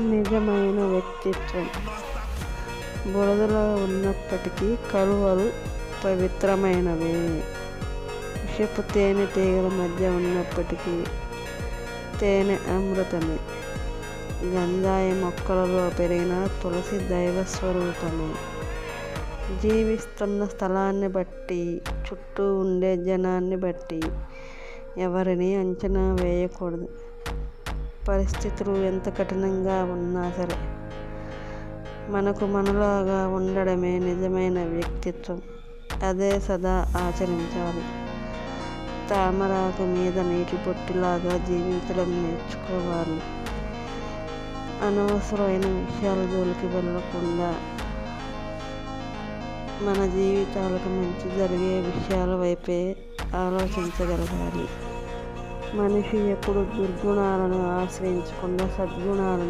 నిజమైన వ్యక్తిత్వం. బురదలో ఉన్నప్పటికీ కలువలు పవిత్రమైనవి. విషపు తేనె తీగల మధ్య ఉన్నప్పటికీ తేనె అమృతమే. గంజాయి మొక్కలలో పెరిగిన తులసి దైవ స్వరూపమే. జీవిస్తున్న స్థలాన్ని బట్టి చుట్టూ ఉండే జనాన్ని బట్టి ఎవరిని అంచనా వేయకూడదు. పరిస్థితులు ఎంత కఠినంగా ఉన్నా సరే మనకు మనలాగా ఉండడమే నిజమైన వ్యక్తిత్వం. అదే సదా ఆచరించాలి. తామరాకు మీద నీటి పొట్టిలాగా జీవించడం నేర్చుకోవాలి. అనవసరమైన విషయాల జోలికి వెళ్ళకుండా మన జీవితాలకు మంచి జరిగే విషయాల వైపే ఆలోచించగలగాలి. మనిషి ఎప్పుడు దుర్గుణాలను ఆశ్రయించకుండా సద్గుణాలను